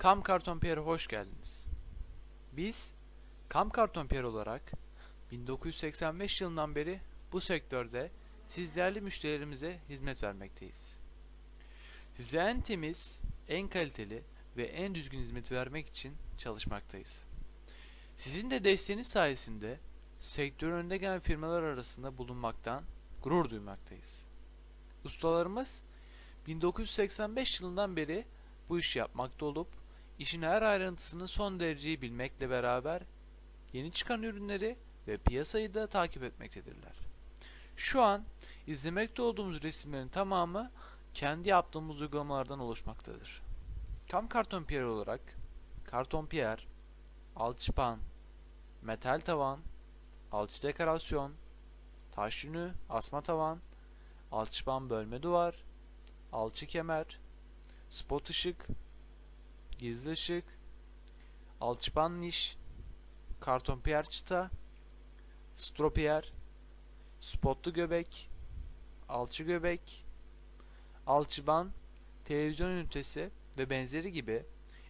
Kam Karton Pierre'e hoş geldiniz. Biz Kam Karton Pierre olarak 1985 yılından beri bu sektörde siz değerli müşterilerimize hizmet vermekteyiz. Size en temiz, en kaliteli ve en düzgün hizmet vermek için çalışmaktayız. Sizin de desteğiniz sayesinde sektörün önde gelen firmalar arasında bulunmaktan gurur duymaktayız. Ustalarımız 1985 yılından beri bu işi yapmakta olup işin her ayrıntısını son dereceyi bilmekle beraber yeni çıkan ürünleri ve piyasayı da takip etmektedirler. Şu an izlemekte olduğumuz resimlerin tamamı kendi yaptığımız uygulamalardan oluşmaktadır. Kam karton piyer olarak karton piyer, alçıpan, metal tavan, alçı dekorasyon, taş yünü, asma tavan, alçıpan bölme duvar, alçı kemer, spot ışık, gizli ışık, alçıpan niş, karton piyer çıta, stropiyer, spotlu göbek, alçı göbek, alçıban, televizyon ünitesi ve benzeri gibi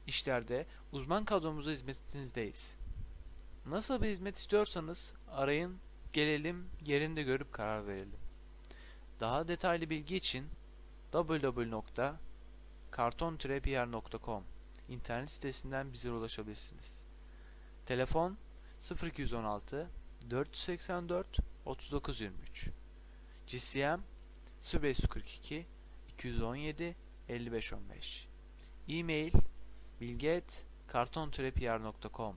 işlerde uzman kadromuza hizmetinizdeyiz. Nasıl bir hizmet istiyorsanız arayın, gelelim, yerinde görüp karar verelim. Daha detaylı bilgi için www.karton-piyer.com internet sitesinden bize ulaşabilirsiniz. Telefon 0216 484 3923 GCM 0542 217 5515 E-mail bilget karton-piyer.com